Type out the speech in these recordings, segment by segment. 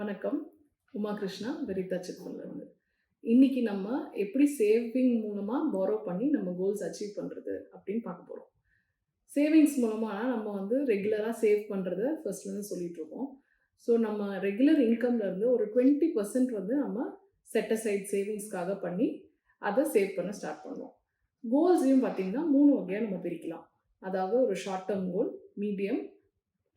வணக்கம். உமா கிருஷ்ணா வெரிதா சிக்கன்லேருந்து இன்னைக்கு நம்ம எப்படி சேவிங் மூலமாக பாரோ பண்ணி நம்ம கோல்ஸ் அச்சீவ் பண்ணுறது அப்படின்னு பார்க்க போகிறோம் சேவிங்ஸ் மூலமாக நம்ம வந்து ரெகுலராக சேவ் பண்ணுறத ஃபர்ஸ்ட்லேருந்து சொல்லிட்டு இருக்கோம். ஸோ நம்ம ரெகுலர் இன்கம்லேருந்து ஒரு டுவெண்ட்டி பர்சன்ட் வந்து நம்ம செட் அசைட் சேவிங்ஸ்க்காக பண்ணி அதை சேவ் பண்ண ஸ்டார்ட் பண்ணுவோம். கோல்ஸையும் பார்த்தீங்கன்னா மூணு வகையாக நம்ம பிரிக்கலாம். அதாவது ஒரு short term goal medium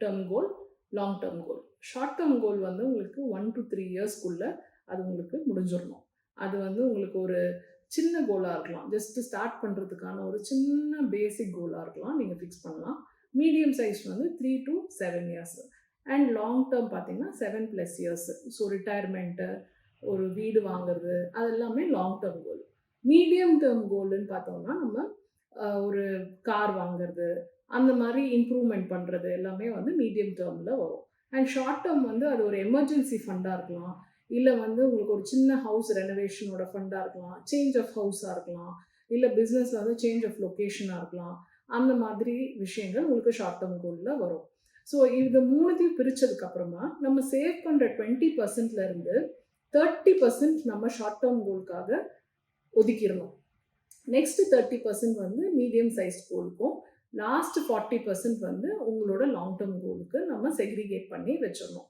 term goal long term goal short term goal வந்து உங்களுக்கு ஒன் டு த்ரீ இயர்ஸ்க்குள்ளே அது உங்களுக்கு முடிஞ்சிடணும். அது வந்து உங்களுக்கு ஒரு சின்ன கோலாக இருக்கலாம். ஜஸ்ட் ஸ்டார்ட் பண்ணுறதுக்கான ஒரு சின்ன பேசிக் கோலாக இருக்கலாம். நீங்கள் ஃபிக்ஸ் பண்ணலாம். மீடியம் சைஸ் வந்து three to seven years and long term பார்த்தீங்கன்னா seven plus years so retirement ஒரு வீடு வாங்குறது அது எல்லாமே long term goal medium term கோல்னு பார்த்தோம்னா நம்ம ஒரு கார் வாங்குறது அந்த மாதிரி இம்ப்ரூவ்மெண்ட் பண்ணுறது எல்லாமே வந்து மீடியம் டேர்மில் வரும். அண்ட் ஷார்ட் டேர்ம் வந்து அது ஒரு எமர்ஜென்சி ஃபண்டாக இருக்கலாம். இல்லை வந்து உங்களுக்கு ஒரு சின்ன ஹவுஸ் ரெனோவேஷனோட ஃபண்டாக இருக்கலாம். சேஞ்ச் ஆஃப் ஹவுஸாக இருக்கலாம். இல்லை பிஸ்னஸில் வந்து சேஞ்ச் ஆஃப் லொக்கேஷனாக இருக்கலாம். அந்த மாதிரி விஷயங்கள் உங்களுக்கு ஷார்ட் டேர்ம் கோலில் வரும். ஸோ இது மூணுத்தையும் பிரித்ததுக்கப்புறமா நம்ம சேவ் பண்ணுற டுவெண்ட்டி பர்சன்ட்லேருந்து தேர்ட்டி பர்சன்ட் நம்ம ஷார்ட் டேர்ம் கோலுக்காக ஒதுக்கிடணும். நெக்ஸ்ட் தேர்ட்டி பர்சன்ட் வந்து மீடியம் சைஸ் கோலுக்கும் லாஸ்ட் ஃபார்ட்டி பர்சன்ட் வந்து உங்களோட லாங் டேர்ம் கோலுக்கு நம்ம செக்ரிகேட் பண்ணி வச்சிடணும்.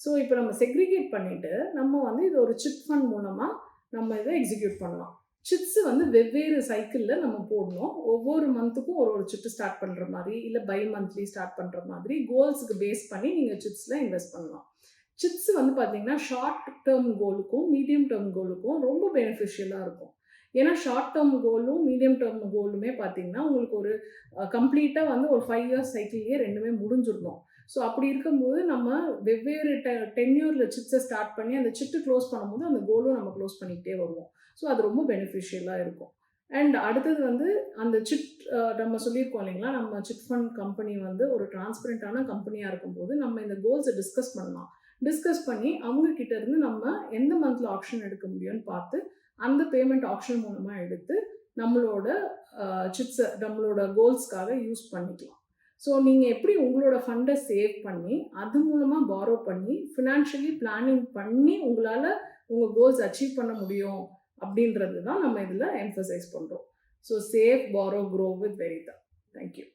ஸோ இப்போ நம்ம செக்ரிகேட் பண்ணிவிட்டு நம்ம வந்து இது ஒரு சிட் ஃபண்ட் மூலமாக நம்ம இதை எக்ஸிக்யூட் பண்ணலாம். சிட்ஸ் வந்து வெவ்வேறு சைக்கிளில் நம்ம போடணும். ஒவ்வொரு மந்த்துக்கும் ஒரு ஒரு சிட்டு ஸ்டார்ட் பண்ணுற மாதிரி இல்லை பை மந்த்லி ஸ்டார்ட் பண்ணுற மாதிரி கோல்ஸுக்கு பேஸ் பண்ணி நீங்கள் சிட்ஸில் இன்வெஸ்ட் பண்ணலாம். சிட்ஸ் வந்து பார்த்தீங்கன்னா ஷார்ட் டேர்ம் கோலுக்கும் மீடியம் டேர்ம் கோலுக்கும் ரொம்ப பெனிஃபிஷியலாக இருக்கும். ஏன்னா ஷார்ட் டேர்ம் கோலும் மீடியம் டேர்ம் கோலுமே பார்த்தீங்கன்னா உங்களுக்கு ஒரு கம்ப்ளீட்டாக வந்து ஒரு ஃபைவ் இயர்ஸ் சைக்கிள்லேயே ரெண்டுமே முடிஞ்சிருக்கும் ஸோ அப்படி இருக்கும்போது நம்ம வெவ்வேறு டெ டென்யூரில் சிட்ஸை ஸ்டார்ட் பண்ணி அந்த சிட்டு க்ளோஸ் பண்ணும்போது அந்த கோலும் நம்ம க்ளோஸ் பண்ணிக்கிட்டே வருவோம். ஸோ அது ரொம்ப பெனிஃபிஷியலாக இருக்கும். அண்ட் அடுத்தது வந்து அந்த சிட் நம்ம சொல்லியிருக்கோம் இல்லைங்களா நம்ம சிட் ஃபண்ட் கம்பெனி வந்து ஒரு டிரான்ஸ்பரண்ட்டான கம்பெனியாக இருக்கும்போது நம்ம இந்த கோல்ஸை டிஸ்கஸ் பண்ணலாம். டிஸ்கஸ் பண்ணி அவங்க கிட்ட இருந்து நம்ம எந்த மந்தில் ஆப்ஷன் எடுக்க முடியும்னு பார்த்து அந்த பேமெண்ட் ஆப்ஷன் மூலமாக எடுத்து நம்மளோட சிப்ஸை நம்மளோட கோல்ஸ்க்காக யூஸ் பண்ணிக்கலாம். ஸோ நீங்கள் எப்படி உங்களோட ஃபண்டை சேவ் பண்ணி அது மூலமாக பாரோ பண்ணி ஃபினான்ஷியலி பிளானிங் பண்ணி உங்களால் உங்கள் கோல்ஸ் அச்சீவ் பண்ண முடியும் அப்படின்றது தான் நம்ம இதில் எம்ஃபசைஸ் பண்ணுறோம் so save borrow grow with வெரிதா thank you